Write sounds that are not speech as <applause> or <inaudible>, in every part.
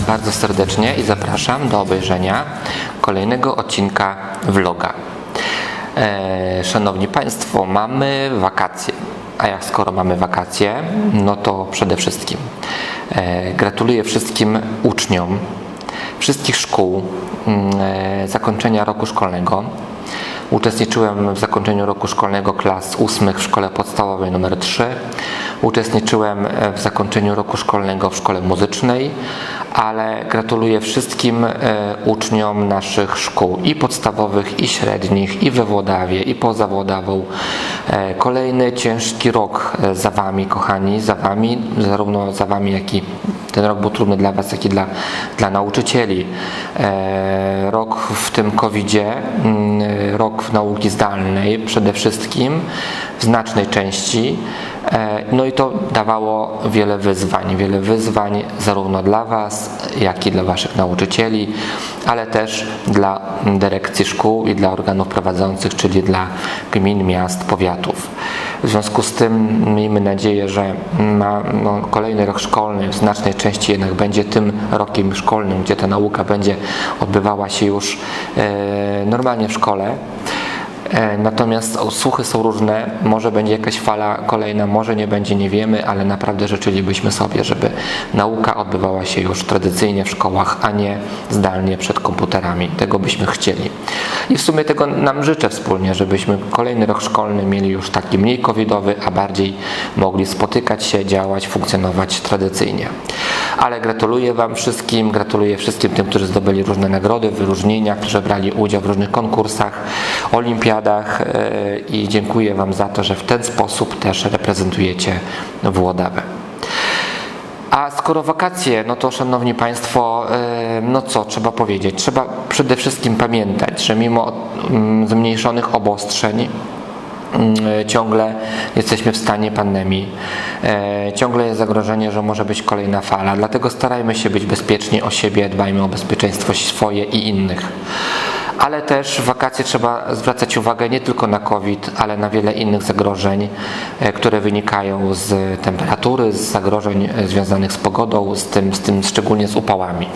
Bardzo serdecznie i zapraszam do obejrzenia kolejnego odcinka vloga. E, szanowni Państwo, mamy wakacje. A jak skoro mamy wakacje, no to przede wszystkim e, gratuluję wszystkim uczniom wszystkich szkół mm, e, zakończenia roku szkolnego. Uczestniczyłem w zakończeniu roku szkolnego klas ósmych w szkole podstawowej nr 3. Uczestniczyłem w zakończeniu roku szkolnego w szkole muzycznej, ale gratuluję wszystkim e, uczniom naszych szkół i podstawowych, i średnich, i we Włodawie, i poza Włodawą. E, Kolejny ciężki rok e, za Wami, kochani, za Wami, zarówno za Wami, jak i ten rok był trudny dla Was, jak i dla, dla nauczycieli. E, Rok w tym COVID-zie, mm, rok nauki zdalnej przede wszystkim, w znacznej części. E, No i to dawało wiele wyzwań, wiele wyzwań zarówno dla Was, jak i dla Waszych nauczycieli, ale też dla dyrekcji szkół i dla organów prowadzących, czyli dla gmin, miast, powiatów. W związku z tym miejmy nadzieję, że no, kolejny rok szkolny w znacznej części jednak będzie tym rokiem szkolnym, gdzie ta nauka będzie odbywała się już e, normalnie w szkole. E, Natomiast słuchy są różne, może będzie jakaś fala kolejna, może nie będzie, nie wiemy, ale naprawdę życzylibyśmy sobie, żeby nauka odbywała się już tradycyjnie w szkołach, a nie zdalnie przed komputerami. Tego byśmy chcieli. I w sumie tego nam życzę wspólnie, żebyśmy kolejny rok szkolny mieli już taki mniej covidowy, a bardziej mogli spotykać się, działać, funkcjonować tradycyjnie. Ale gratuluję Wam wszystkim, gratuluję wszystkim tym, którzy zdobyli różne nagrody, wyróżnienia, którzy brali udział w różnych konkursach, olimpiadach e, i dziękuję Wam za to, że w ten sposób też reprezentujecie Włodawę. A skoro wakacje, no to szanowni Państwo, e, no co trzeba powiedzieć? Trzeba przede wszystkim pamiętać, że mimo mm, zmniejszonych obostrzeń, ciągle jesteśmy w stanie pandemii. E, Ciągle jest zagrożenie, że może być kolejna fala, dlatego starajmy się być bezpieczni o siebie, dbajmy o bezpieczeństwo swoje i innych. Ale też w wakacje trzeba zwracać uwagę nie tylko na COVID, ale na wiele innych zagrożeń, e, które wynikają z temperatury, z zagrożeń e, związanych z pogodą, z tym, z tym szczególnie z upałami.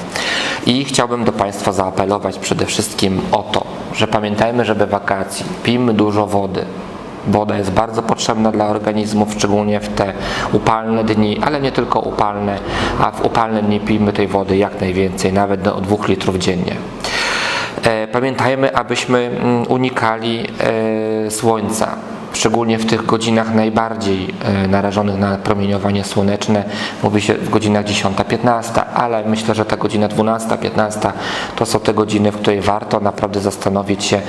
I chciałbym do Państwa zaapelować przede wszystkim o to, że pamiętajmy, że we wakacji pijmy dużo wody, Woda jest bardzo potrzebna dla organizmów, szczególnie w te upalne dni, ale nie tylko upalne, a w upalne dni pijmy tej wody jak najwięcej, nawet do 2 litrów dziennie. E, Pamiętajmy, abyśmy mm, unikali e, słońca, szczególnie w tych godzinach najbardziej e, narażonych na promieniowanie słoneczne. Mówi się w godzinach 10-15, ale myślę, że ta godzina 12-15 to są te godziny, w której warto naprawdę zastanowić się,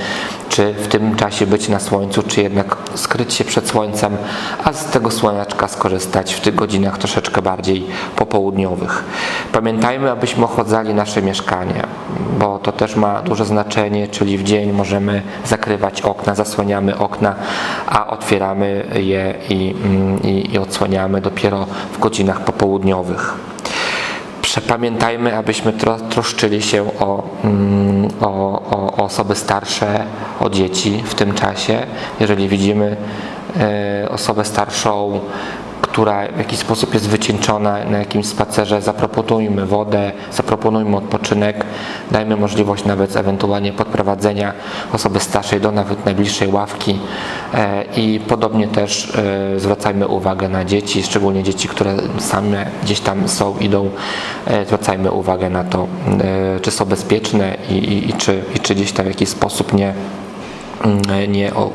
czy w tym czasie być na słońcu, czy jednak skryć się przed słońcem, a z tego słoneczka skorzystać w tych godzinach troszeczkę bardziej popołudniowych. Pamiętajmy, abyśmy ochładzali nasze mieszkanie, bo to też ma duże znaczenie, czyli w dzień możemy zakrywać okna, zasłaniamy okna, a otwieramy je i, mm, i, i odsłaniamy dopiero w godzinach popołudniowych. Pamiętajmy, abyśmy tro, troszczyli się o, mm, o, o osoby starsze, o dzieci w tym czasie. Jeżeli widzimy e, osobę starszą, która w jakiś sposób jest wycieńczona na jakimś spacerze, zaproponujmy wodę, zaproponujmy odpoczynek, dajmy możliwość nawet ewentualnie podprowadzenia osoby starszej do nawet najbliższej ławki. E, i podobnie też e, zwracajmy uwagę na dzieci, szczególnie dzieci, które same gdzieś tam są, idą, e, zwracajmy uwagę na to, czy są bezpieczne i, i, i, czy, i czy gdzieś tam w jakiś sposób nie nie, o-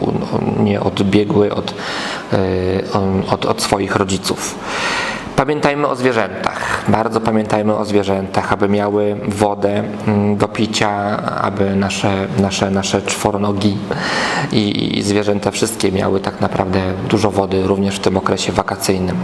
nie odbiegły od, e, od, od swoich rodziców. Pamiętajmy o zwierzętach, bardzo pamiętajmy o zwierzętach, aby miały wodę mm, do picia, aby nasze, nasze, nasze czworonogi i, i zwierzęta wszystkie miały tak naprawdę dużo wody również w tym okresie wakacyjnym.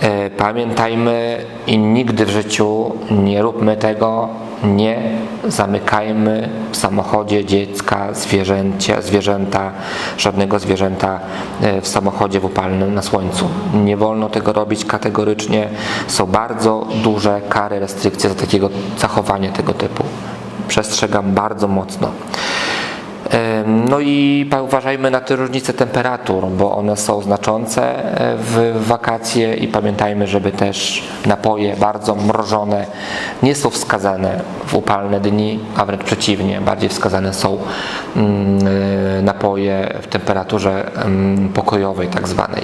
E, Pamiętajmy i nigdy w życiu nie róbmy tego, nie zamykajmy w samochodzie dziecka, zwierzęcia, zwierzęta, żadnego zwierzęta e, w samochodzie w upalnym na słońcu. Nie wolno tego robić kategorycznie. Są bardzo duże kary, restrykcje za takiego zachowanie tego typu. Przestrzegam bardzo mocno. No i uważajmy na te różnice temperatur, bo one są znaczące e, w wakacje i pamiętajmy, żeby też napoje bardzo mrożone nie są wskazane w upalne dni, a wręcz przeciwnie, bardziej wskazane są mm, e, napoje w temperaturze mm, pokojowej tak zwanej,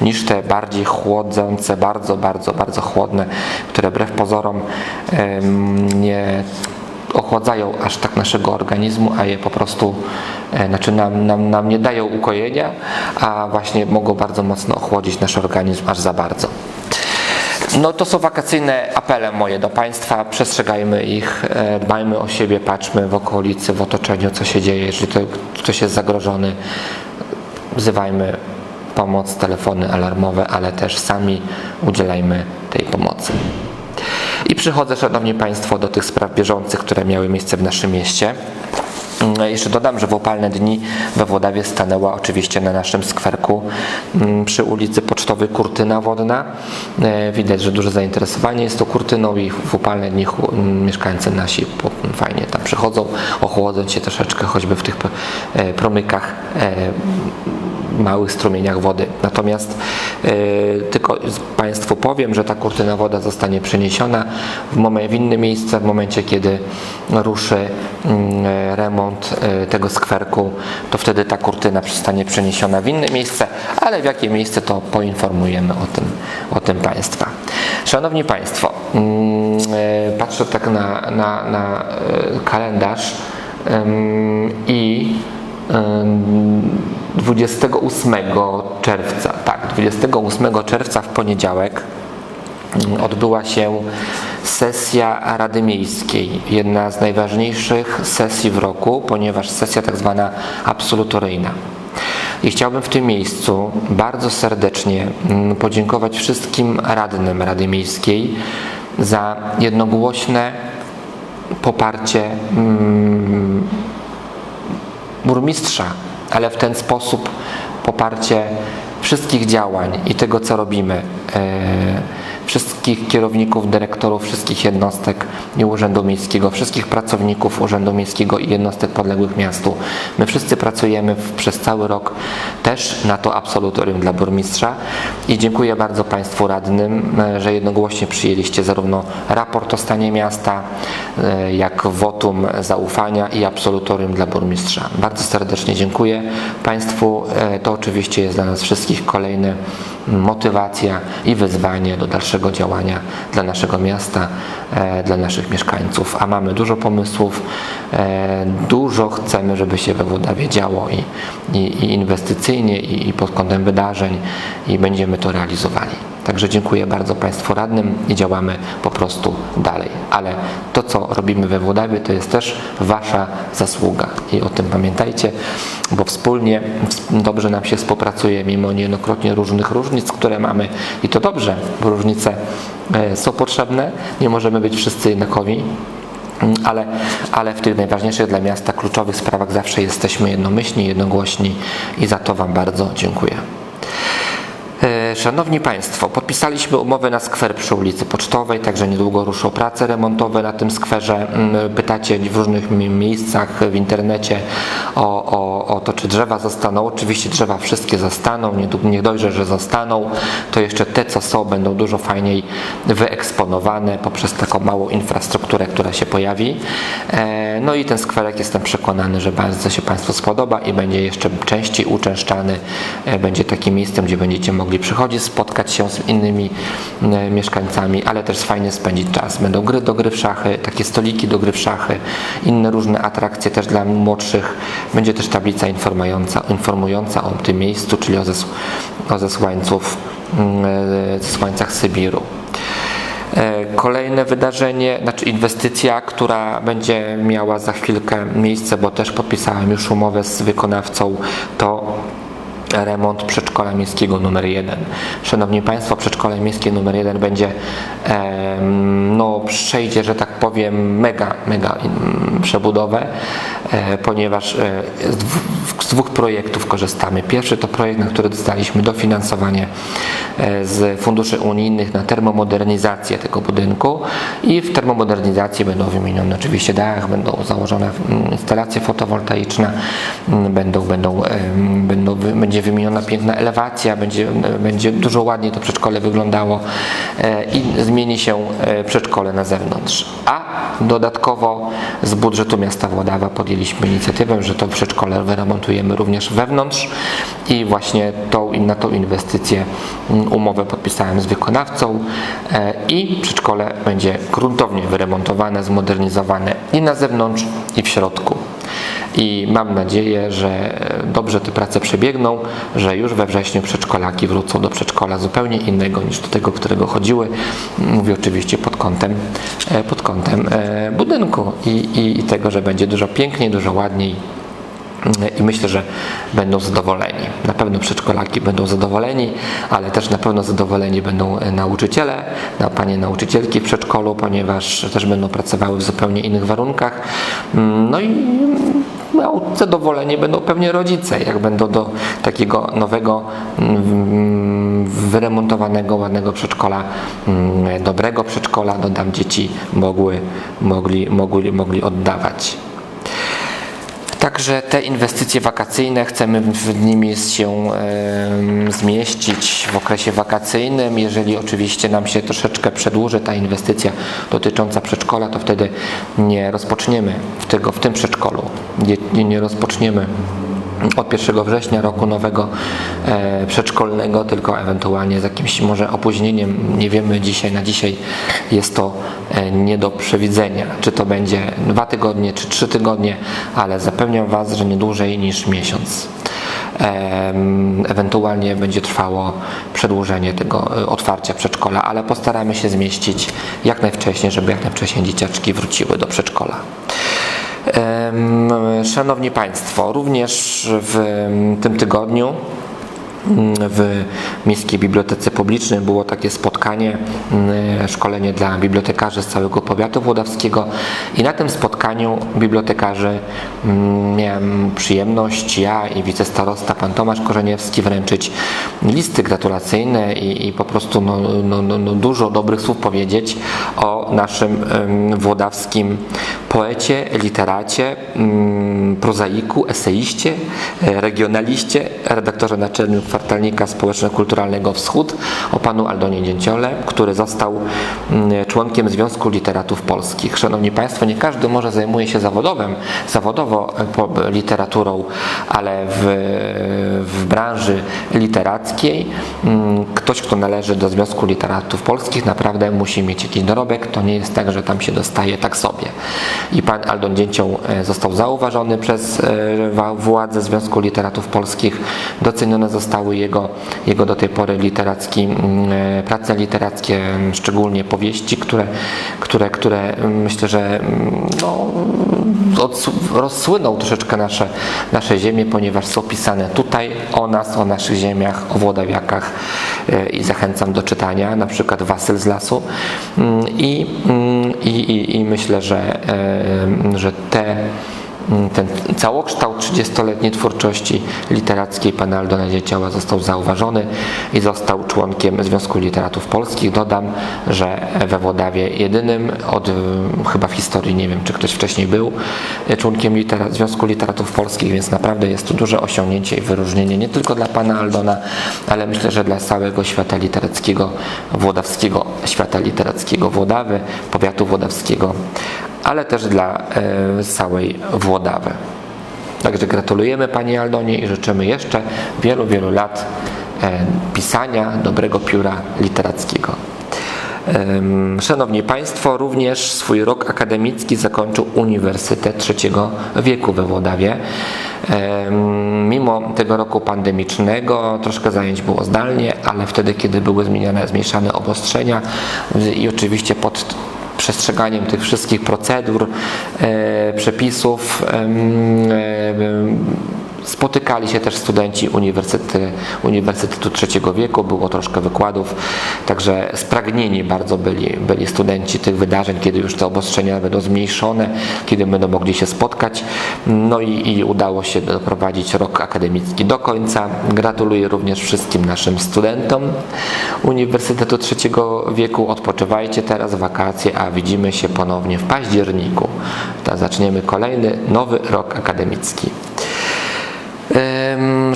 niż te bardziej chłodzące, bardzo, bardzo, bardzo chłodne, które wbrew pozorom em, nie ochładzają aż tak naszego organizmu, a je po prostu e, znaczy nam, nam, nam nie dają ukojenia, a właśnie mogą bardzo mocno ochłodzić nasz organizm aż za bardzo. No to są wakacyjne apele moje do Państwa. Przestrzegajmy ich, e, dbajmy o siebie, patrzmy w okolicy, w otoczeniu, co się dzieje. Jeżeli to, ktoś jest zagrożony, wzywajmy pomoc, telefony alarmowe, ale też sami udzielajmy tej pomocy. I przychodzę, Szanowni Państwo, do tych spraw bieżących, które miały miejsce w naszym mieście. Mm, Jeszcze dodam, że w upalne dni we Włodawie stanęła oczywiście na naszym skwerku mm, przy ulicy Pocztowej kurtyna wodna. E, Widać, że duże zainteresowanie jest tą kurtyną i w upalne dni mm, mieszkańcy nasi fajnie tam przychodzą, ochłodzą się troszeczkę choćby w tych e, promykach e, małych strumieniach wody. Natomiast e, tylko Państwu powiem, że ta kurtyna woda zostanie przeniesiona w, w inne miejsce w momencie, kiedy ruszy mm, remont tego skwerku, to wtedy ta kurtyna zostanie przeniesiona w inne miejsce, ale w jakie miejsce to poinformujemy o tym, o tym Państwa. Szanowni Państwo, mm, patrzę tak na, na, na kalendarz em, i em, 28 czerwca, tak, 28 czerwca w poniedziałek odbyła się sesja Rady Miejskiej. Jedna z najważniejszych sesji w roku, ponieważ sesja tak zwana absolutoryjna. I chciałbym w tym miejscu bardzo serdecznie podziękować wszystkim radnym Rady Miejskiej za jednogłośne poparcie mm, burmistrza, ale w ten sposób poparcie wszystkich działań i tego, co robimy. e, Wszystkich kierowników, dyrektorów, wszystkich jednostek Urzędu Miejskiego, wszystkich pracowników Urzędu Miejskiego i jednostek podległych miastu. My wszyscy pracujemy w, przez cały rok też na to absolutorium dla burmistrza i dziękuję bardzo Państwu radnym, e, że jednogłośnie przyjęliście zarówno raport o stanie miasta, e, jak wotum zaufania i absolutorium dla burmistrza. Bardzo serdecznie dziękuję Państwu. E, To oczywiście jest dla nas wszystkich kolejny motywacja i wyzwanie do dalszego działania dla naszego miasta, e, dla naszych mieszkańców. A mamy dużo pomysłów, e, dużo chcemy, żeby się we Włodawie działo i, i, i inwestycyjnie, i, i pod kątem wydarzeń i będziemy to realizowali. Także dziękuję bardzo Państwu radnym i działamy po prostu dalej. Ale to, co robimy we Włodawie, to jest też Wasza zasługa i o tym pamiętajcie, bo wspólnie dobrze nam się współpracuje, mimo niejednokrotnie różnych różnic, które mamy i to dobrze, bo różnice e, są potrzebne, nie możemy być wszyscy jednakowi, Mm, ale, ale w tych najważniejszych dla miasta kluczowych sprawach zawsze jesteśmy jednomyślni, jednogłośni i za to Wam bardzo dziękuję. Szanowni Państwo, podpisaliśmy umowę na skwer przy ulicy Pocztowej, także niedługo ruszą prace remontowe na tym skwerze. Mm, Pytacie w różnych mi- miejscach w internecie o, o, o to, czy drzewa zostaną. Oczywiście drzewa wszystkie zostaną, nie, nie dojrze, że zostaną, to jeszcze te, co są, będą dużo fajniej wyeksponowane poprzez taką małą infrastrukturę, która się pojawi. E, No i ten skwerek jestem przekonany, że bardzo się Państwu spodoba i będzie jeszcze częściej uczęszczany. E, Będzie takim miejscem, gdzie będziecie mogli przychodzić, spotkać się z innymi e, mieszkańcami, ale też fajnie spędzić czas. Będą gry do gry w szachy, takie stoliki do gry w szachy, inne różne atrakcje też dla młodszych. Będzie też tablica informująca, informująca o tym miejscu, czyli o, zes, o zesłańców, mm, e, zesłańcach Sybiru. E, Kolejne wydarzenie, znaczy inwestycja, która będzie miała za chwilkę miejsce, bo też podpisałem już umowę z wykonawcą, to remont przedszkola miejskiego numer 1. Szanowni Państwo, przedszkole miejskie numer 1 będzie, no przejdzie, że tak powiem, mega, mega przebudowę, e, ponieważ e, z dwóch projektów korzystamy. Pierwszy to projekt, na który dostaliśmy dofinansowanie e, z funduszy unijnych na termomodernizację tego budynku i w termomodernizacji będą wymienione oczywiście dach, będą założone instalacje fotowoltaiczne, będą, będą, będą, będzie wymieniona piękna elewacja, będzie, będzie dużo ładniej to przedszkole wyglądało e, i zmieni się e, przedszkole na zewnątrz. A dodatkowo z budżetu miasta Włodawa podjęliśmy inicjatywę, że to przedszkole wyremontujemy również wewnątrz i właśnie tą, na tą inwestycję mm, umowę podpisałem z wykonawcą e, i przedszkole będzie gruntownie wyremontowane, zmodernizowane i na zewnątrz i w środku. I mam nadzieję, że e, dobrze te prace przebiegną, że już we wrześniu przedszkolaki wrócą do przedszkola zupełnie innego niż do tego, którego chodziły. Mówię oczywiście pod kątem, e, pod kątem e, budynku i, i, i tego, że będzie dużo piękniej, dużo ładniej i myślę, że będą zadowoleni. Na pewno przedszkolaki będą zadowoleni, ale też na pewno zadowoleni będą e, nauczyciele, na panie nauczycielki w przedszkolu, ponieważ też będą pracowały w zupełnie innych warunkach. Mm, No i no, zadowoleni będą pewnie rodzice, jak będą do takiego nowego, mm, wyremontowanego, ładnego przedszkola, mm, dobrego przedszkola, dodam, dzieci mogły, mogli, mogli, mogli oddawać. Także te inwestycje wakacyjne chcemy w nimi się zmieścić w okresie wakacyjnym. Jeżeli oczywiście nam się troszeczkę przedłuży ta inwestycja dotycząca przedszkola, to wtedy nie rozpoczniemy tego, w tym przedszkolu. Nie, nie rozpoczniemy od 1 września roku nowego e, przedszkolnego, tylko ewentualnie z jakimś może opóźnieniem. Nie wiemy dzisiaj, na dzisiaj jest to e, nie do przewidzenia, czy to będzie dwa tygodnie, czy trzy tygodnie, ale zapewniam Was, że nie dłużej niż miesiąc. Em, Ewentualnie będzie trwało przedłużenie tego e, otwarcia przedszkola, ale postaramy się zmieścić jak najwcześniej, żeby jak najwcześniej dzieciaczki wróciły do przedszkola. Szanowni Państwo, również w tym tygodniu w Miejskiej Bibliotece Publicznej. Było takie spotkanie, mm, szkolenie dla bibliotekarzy z całego powiatu włodawskiego. I na tym spotkaniu bibliotekarzy mm, miałem przyjemność ja i wicestarosta pan Tomasz Korzeniewski wręczyć listy gratulacyjne i, i po prostu no, no, no, no dużo dobrych słów powiedzieć o naszym włodawskim poecie, literacie, mm, prozaiku, eseiście, e, regionaliście, redaktorze naczelnym kwartalnika społeczno-kulturalnego Wschód o panu Aldonie Dzięciole, który został mm, członkiem Związku Literatów Polskich. Szanowni Państwo, nie każdy może zajmuje się zawodowym, zawodowo e, literaturą, ale w, w branży literackiej mm, ktoś, kto należy do Związku Literatów Polskich naprawdę musi mieć jakiś dorobek. To nie jest tak, że tam się dostaje tak sobie. I pan Aldon Dzięcioł e, został zauważony przez e, władze Związku Literatów Polskich. Docenione zostały jego, jego do tej pory literacki, mm, e, prace literackie, m, szczególnie powieści, które, które, które mm, myślę, że mm, no, rozsłynął troszeczkę nasze, nasze ziemie, ponieważ są pisane tutaj o nas, o naszych ziemiach, o Włodawiakach e, i zachęcam do czytania, na przykład Wasyl z lasu. Mm, i, mm, i, i, i myślę, że, e, że te ten całokształt 30-letniej twórczości literackiej pana Aldona Dzieciała został zauważony i został członkiem Związku Literatów Polskich. Dodam, że we Włodawie jedynym od mm, chyba w historii, nie wiem czy ktoś wcześniej był, e, członkiem Związku Literatów Polskich, więc naprawdę jest to duże osiągnięcie i wyróżnienie nie tylko dla pana Aldona, ale myślę, że dla całego świata literackiego, włodawskiego świata literackiego Włodawy, powiatu włodawskiego, ale też dla e, całej Włodawy. Także gratulujemy Pani Aldonie i życzymy jeszcze wielu, wielu lat e, pisania dobrego pióra literackiego. Szanowni Państwo, również swój rok akademicki zakończył Uniwersytet Trzeciego Wieku we Włodawie. Mimo tego roku pandemicznego troszkę zajęć było zdalnie, ale wtedy, kiedy były zmieniane, zmniejszane obostrzenia i oczywiście pod przestrzeganiem tych wszystkich procedur, e, przepisów e, Spotykali się też studenci Uniwersytetu, Trzeciego Wieku, było troszkę wykładów, także spragnieni bardzo byli, byli studenci tych wydarzeń, kiedy już te obostrzenia będą zmniejszone, kiedy będą mogli się spotkać. No i, i udało się doprowadzić rok akademicki do końca. Gratuluję również wszystkim naszym studentom Uniwersytetu Trzeciego Wieku. Odpoczywajcie teraz wakacje, a widzimy się ponownie w październiku. To zaczniemy kolejny nowy rok akademicki.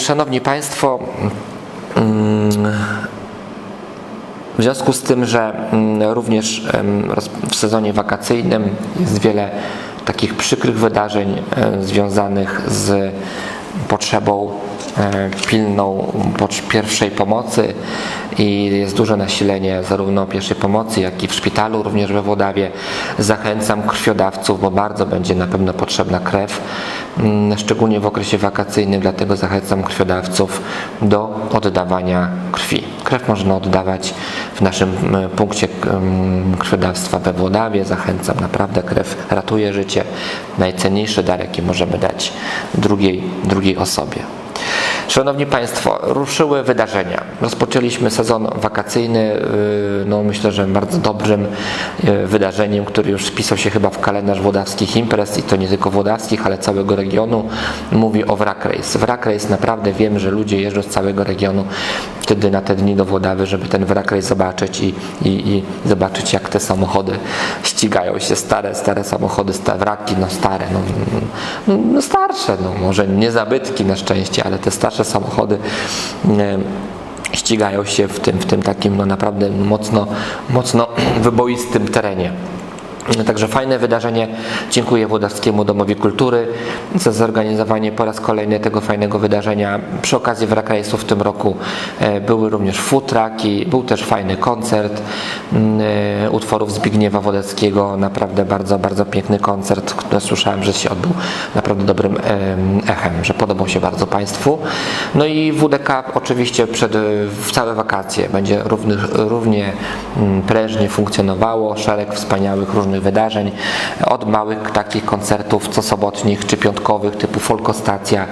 Szanowni Państwo, w związku z tym, że również w sezonie wakacyjnym jest wiele takich przykrych wydarzeń związanych z potrzebą pilną pierwszej pomocy i jest duże nasilenie zarówno pierwszej pomocy, jak i w szpitalu, również we Włodawie. Zachęcam krwiodawców, bo bardzo będzie na pewno potrzebna krew, mm, szczególnie w okresie wakacyjnym, dlatego zachęcam krwiodawców do oddawania krwi. Krew można oddawać w naszym punkcie krwiodawstwa we Włodawie. Zachęcam, naprawdę krew ratuje życie. Najcenniejszy dar, jaki możemy dać drugiej, drugiej osobie. Szanowni Państwo, ruszyły wydarzenia. Rozpoczęliśmy sezon wakacyjny, y, no myślę, że bardzo dobrym y, wydarzeniem, który już wpisał się chyba w kalendarz włodawskich imprez i to nie tylko włodawskich, ale całego regionu. Mówi o Wrak Race. Wrak Race naprawdę wiem, że ludzie jeżdżą z całego regionu wtedy na te dni do Włodawy, żeby ten Wrak Race zobaczyć i, i, i zobaczyć jak te samochody ścigają się. Stare, stare samochody, stare wraki, no stare, no, no, no starsze, no może nie zabytki na szczęście, ale te starsze nasze samochody e, ścigają się w tym, w tym takim no naprawdę mocno, mocno <clears throat> wyboistym terenie. Także fajne wydarzenie. Dziękuję Włodawskiemu Domowi Kultury za zorganizowanie po raz kolejny tego fajnego wydarzenia. Przy okazji Wrakrejsu w tym roku e, były również futraki, był też fajny koncert e, utworów Zbigniewa Wodeckiego. Naprawdę bardzo, bardzo piękny koncert, który słyszałem, że się odbył naprawdę dobrym echem, że podobał się bardzo Państwu. No i WDK oczywiście przed, w całe wakacje będzie równie mm, prężnie funkcjonowało. Szereg wspaniałych różnych wydarzeń, od małych takich koncertów co sobotnich czy piątkowych typu Folkostacja,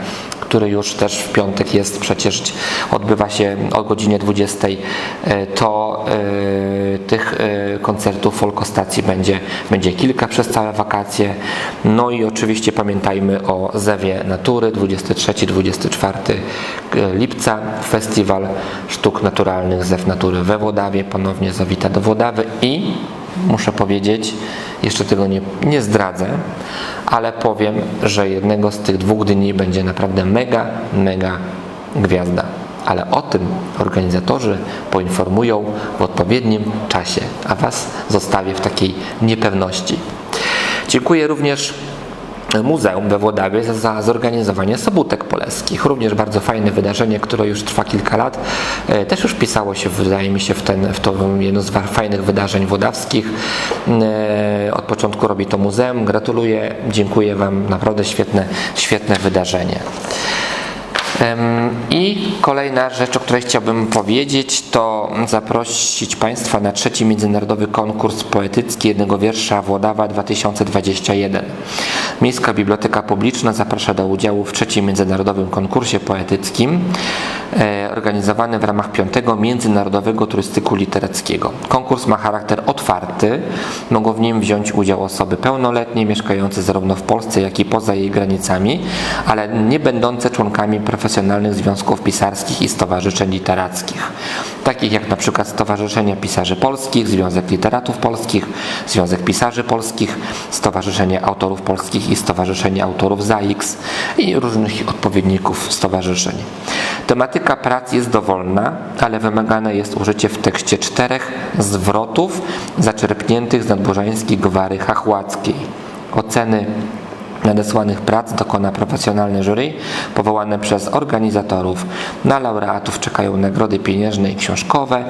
który już też w piątek jest przecież, odbywa się o godzinie 20, e, to y, tych y, koncertów Folkostacji będzie, będzie kilka przez całe wakacje. No i oczywiście pamiętajmy o Zewie Natury 23-24 lipca, Festiwal Sztuk Naturalnych Zew Natury we Włodawie, ponownie zawita do Włodawy i muszę powiedzieć, jeszcze tego nie, nie zdradzę, ale powiem, że jednego z tych dwóch dni będzie naprawdę mega, mega gwiazda. Ale o tym organizatorzy poinformują w odpowiednim czasie, a Was zostawię w takiej niepewności. Dziękuję również Muzeum we Włodawie za zorganizowanie sobótek poleskich. Również bardzo fajne wydarzenie, które już trwa kilka lat. E, też już wpisało się, wydaje mi się, w, ten, w to jedno z fajnych wydarzeń włodawskich. E, od początku robi to muzeum. Gratuluję, dziękuję Wam. Naprawdę świetne, świetne wydarzenie. I kolejna rzecz, o której chciałbym powiedzieć, to zaprosić Państwa na trzeci międzynarodowy konkurs poetycki jednego wiersza Włodawa 2021. Miejska Biblioteka Publiczna zaprasza do udziału w trzecim międzynarodowym konkursie poetyckim e, organizowanym w ramach piątego Międzynarodowego Turystyku Literackiego. Konkurs ma charakter otwarty, mogą w nim wziąć udział osoby pełnoletnie mieszkające zarówno w Polsce, jak i poza jej granicami, ale nie będące członkami profesjonalnymi profesjonalnych związków pisarskich i stowarzyszeń literackich, takich jak przykład Stowarzyszenie Pisarzy Polskich, Związek Literatów Polskich, Związek Pisarzy Polskich, Stowarzyszenie Autorów Polskich i Stowarzyszenie Autorów ZAIX i różnych odpowiedników stowarzyszeń. Tematyka prac jest dowolna, ale wymagane jest użycie w tekście czterech zwrotów zaczerpniętych z nadburzańskiej gwary chachłackiej. Oceny nadesłanych prac dokona profesjonalne jury powołane przez organizatorów. Na laureatów czekają nagrody pieniężne i książkowe.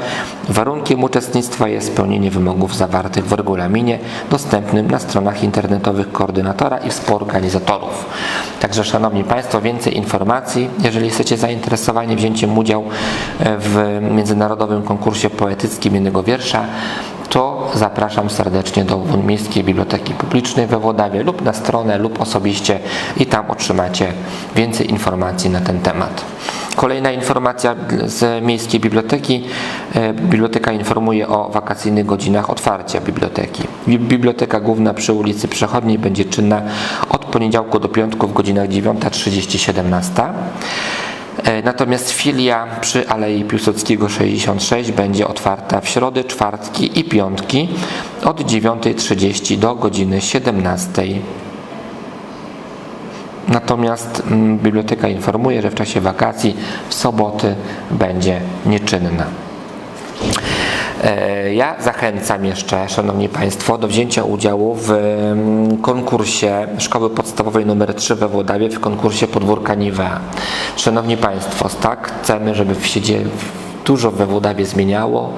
Warunkiem uczestnictwa jest spełnienie wymogów zawartych w regulaminie dostępnym na stronach internetowych koordynatora i współorganizatorów. Także Szanowni Państwo, więcej informacji, jeżeli jesteście zainteresowani wzięciem udziału w międzynarodowym konkursie poetyckim jednego wiersza, to zapraszam serdecznie do Miejskiej Biblioteki Publicznej we Włodawie lub na stronę lub osobiście i tam otrzymacie więcej informacji na ten temat. Kolejna informacja z Miejskiej Biblioteki. E, Biblioteka informuje o wakacyjnych godzinach otwarcia biblioteki. Bi- Biblioteka Główna przy ulicy Przechodniej będzie czynna od poniedziałku do piątku w godzinach 9.30-17. E, Natomiast filia przy Alei Piłsudskiego 66 będzie otwarta w środy, czwartki i piątki od 9.30 do godziny 17.00. Natomiast mm, biblioteka informuje, że w czasie wakacji w soboty będzie nieczynna. E, Ja zachęcam jeszcze, Szanowni Państwo, do wzięcia udziału w mm, konkursie Szkoły Podstawowej nr 3 we Włodawie, w konkursie Podwórka Nivea. Szanowni Państwo, tak chcemy, żeby dzieje dużo we Włodawie zmieniało.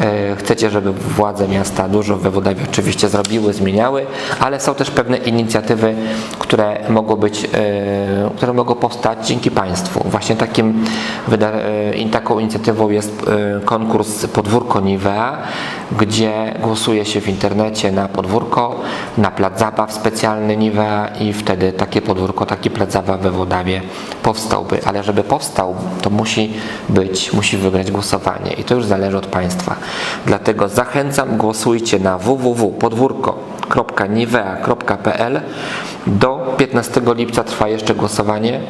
E, Chcecie, żeby władze miasta dużo we Włodawie oczywiście zrobiły, zmieniały, ale są też pewne inicjatywy, które mogą być, e, które mogą powstać dzięki Państwu. Właśnie takim, e, taką inicjatywą jest konkurs Podwórko Nivea, gdzie głosuje się w internecie na podwórko, na plac zabaw specjalny Nivea i wtedy takie podwórko, taki plac zabaw we Włodawie powstałby. Ale żeby powstał, to musi być, musi wygrać głosowanie i to już zależy od Państwa. Dlatego zachęcam, głosujcie na www.podwórko.nivea.pl do 15 lipca trwa jeszcze głosowanie.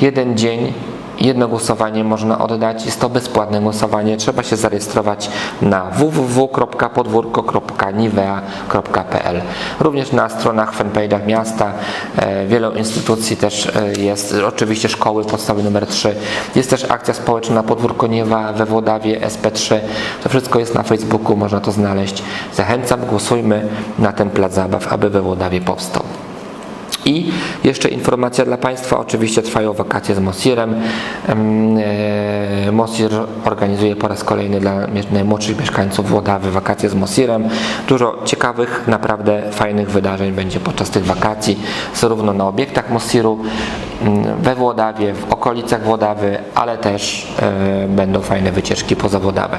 Jeden dzień Jedno głosowanie można oddać, jest to bezpłatne głosowanie. Trzeba się zarejestrować na www.podwórko.nivea.pl. Również na stronach, fanpage'ach miasta, e, wielu instytucji też e, jest, oczywiście szkoły podstawy numer 3. Jest też akcja społeczna Podwórko Nivea we Włodawie SP3. To wszystko jest na Facebooku, można to znaleźć. Zachęcam, głosujmy na ten plac zabaw, aby we Włodawie powstał. I jeszcze informacja dla Państwa, oczywiście trwają wakacje z Mosirem. Em, e, Mosir organizuje po raz kolejny dla najmłodszych mieszkańców Włodawy wakacje z Mosirem. Dużo ciekawych, naprawdę fajnych wydarzeń będzie podczas tych wakacji, zarówno na obiektach Mosiru, we Włodawie, w okolicach Włodawy, ale też e, będą fajne wycieczki poza Włodawę.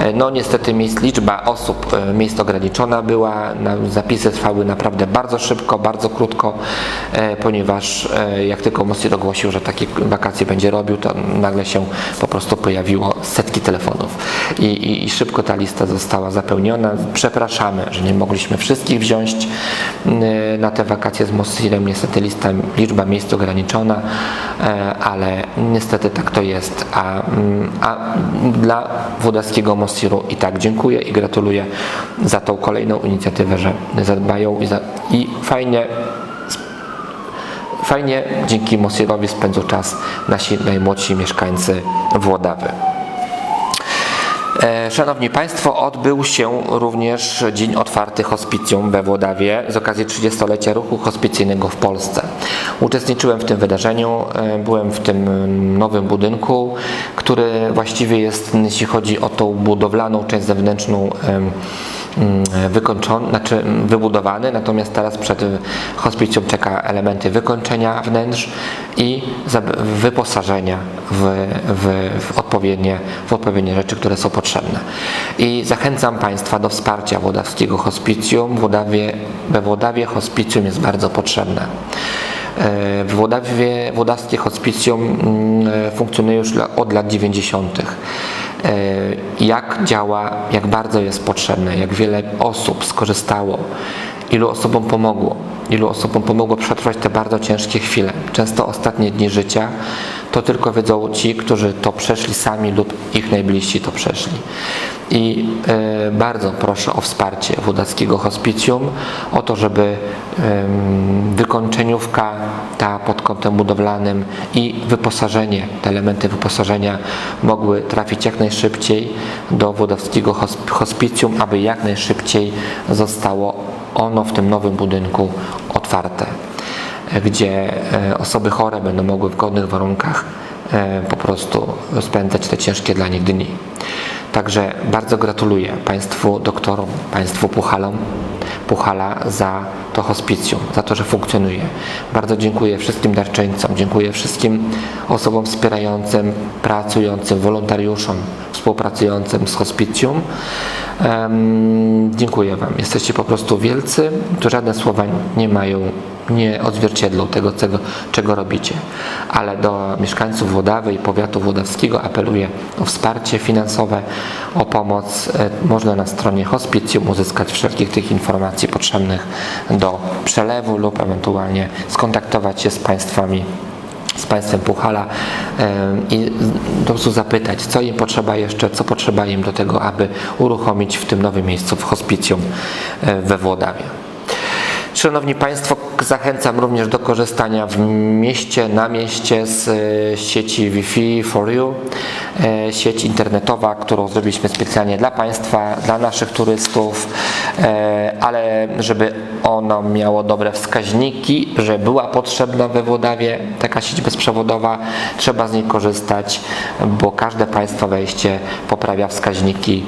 E, No niestety miejsc, liczba osób, miejsc ograniczona była, zapisy trwały naprawdę bardzo szybko, bardzo krótko, ponieważ e, jak tylko Mosir ogłosił, że takie wakacje będzie robił, to nagle się po prostu pojawiło setki telefonów. I, i, i szybko ta lista została zapełniona. Przepraszamy, że nie mogliśmy wszystkich wziąć e, na te wakacje z Mosirem, niestety lista, liczba miejsc ograniczona, e, ale niestety tak to jest, a, mm, a dla włodarskiego Mosiru i tak dziękuję i gratuluję za tą kolejną inicjatywę, że zadbają i, za, i fajnie Fajnie dzięki Mosirowi spędzą czas nasi najmłodsi mieszkańcy Włodawy. E, Szanowni Państwo, odbył się również Dzień Otwarty Hospicjum we Włodawie z okazji 30-lecia ruchu hospicyjnego w Polsce. Uczestniczyłem w tym wydarzeniu, e, byłem w tym nowym budynku, który właściwie jest, jeśli chodzi o tą budowlaną część zewnętrzną, wykończony, znaczy mm, wybudowany, natomiast teraz przed hospicjum czeka elementy wykończenia wnętrz i wyposażenia w, w, w, odpowiednie, w odpowiednie rzeczy, które są potrzebne. I zachęcam Państwa do wsparcia Włodawskiego Hospicjum. Włodawie, we Włodawie hospicjum jest bardzo potrzebne. E, W Włodawie, Włodawskie Hospicjum mm, e, funkcjonuje już od lat 90. E, Jak działa, jak bardzo jest potrzebne, jak wiele osób skorzystało, ilu osobom pomogło, ilu osobom pomogło przetrwać te bardzo ciężkie chwile. Często ostatnie dni życia to tylko wiedzą ci, którzy to przeszli sami lub ich najbliżsi to przeszli. I e, bardzo proszę o wsparcie Włodackiego Hospicjum, o to, żeby em, wykończeniówka ta pod kątem budowlanym i wyposażenie, te elementy wyposażenia mogły trafić jak najszybciej do Włodawskiego Hosp- Hospicjum, aby jak najszybciej zostało ono w tym nowym budynku otwarte gdzie e, osoby chore będą mogły w godnych warunkach e, po prostu spędzać te ciężkie dla nich dni. Także bardzo gratuluję Państwu doktorom, Państwu Puchalom, Puchala za to hospicjum, za to, że funkcjonuje. Bardzo dziękuję wszystkim darczyńcom, dziękuję wszystkim osobom wspierającym, pracującym, wolontariuszom, współpracującym z hospicjum. Em, dziękuję Wam. Jesteście po prostu wielcy. Tu żadne słowa nie mają, nie odzwierciedlą tego, czego, czego robicie. Ale do mieszkańców Włodawy i powiatu włodawskiego apeluję o wsparcie finansowe, o pomoc. E, Można na stronie hospicjum uzyskać wszelkich tych informacji potrzebnych do przelewu lub ewentualnie skontaktować się z Państwami z państwem Puchala em, i po prostu zapytać, co im potrzeba jeszcze, co potrzeba im do tego, aby uruchomić w tym nowym miejscu w hospicjum e, we Włodawie. Szanowni Państwo, zachęcam również do korzystania w mieście, na mieście z e, sieci Wi-Fi for You, e, sieć internetowa, którą zrobiliśmy specjalnie dla Państwa, dla naszych turystów, e, ale żeby ono miało dobre wskaźniki, że była potrzebna we Włodawie taka sieć bezprzewodowa, trzeba z niej korzystać, bo każde Państwa wejście poprawia wskaźniki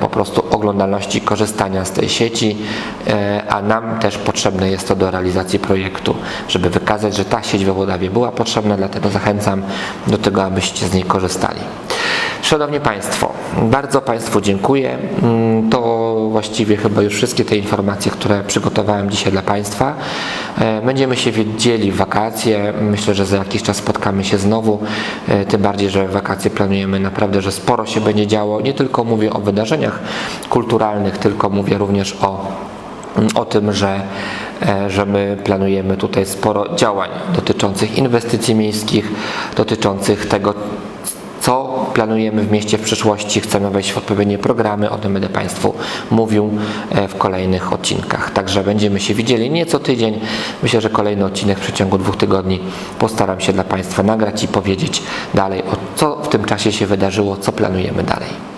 po prostu oglądalności korzystania z tej sieci, a nam też potrzebne jest to do realizacji projektu, żeby wykazać, że ta sieć we Włodawie była potrzebna, dlatego zachęcam do tego, abyście z niej korzystali. Szanowni Państwo, bardzo Państwu dziękuję. Mm, To właściwie chyba już wszystkie te informacje, które przygotowałem dzisiaj dla Państwa. E, Będziemy się widzieli w wakacje. Myślę, że za jakiś czas spotkamy się znowu. E, Tym bardziej, że wakacje planujemy naprawdę, że sporo się będzie działo. Nie tylko mówię o wydarzeniach kulturalnych, tylko mówię również o o tym, że, e, że my planujemy tutaj sporo działań dotyczących inwestycji miejskich, dotyczących tego, co planujemy w mieście w przyszłości. Chcemy wejść w odpowiednie programy, o tym będę Państwu mówił e, w kolejnych odcinkach. Także będziemy się widzieli nie co tydzień. Myślę, że kolejny odcinek w przeciągu dwóch tygodni postaram się dla Państwa nagrać i powiedzieć dalej, co w tym czasie się wydarzyło, co planujemy dalej.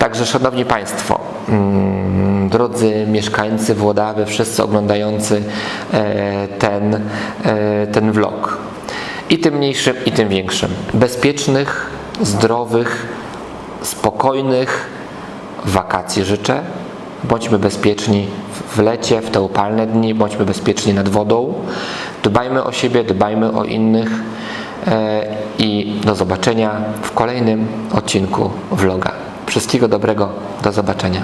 Także, Szanowni Państwo, mm, drodzy mieszkańcy Włodawy, wszyscy oglądający e, ten, e, ten vlog, i tym mniejszym, i tym większym, bezpiecznych, zdrowych, spokojnych wakacji życzę. Bądźmy bezpieczni w lecie, w te upalne dni, bądźmy bezpieczni nad wodą. Dbajmy o siebie, dbajmy o innych e, i do zobaczenia w kolejnym odcinku vloga. Wszystkiego dobrego, do zobaczenia.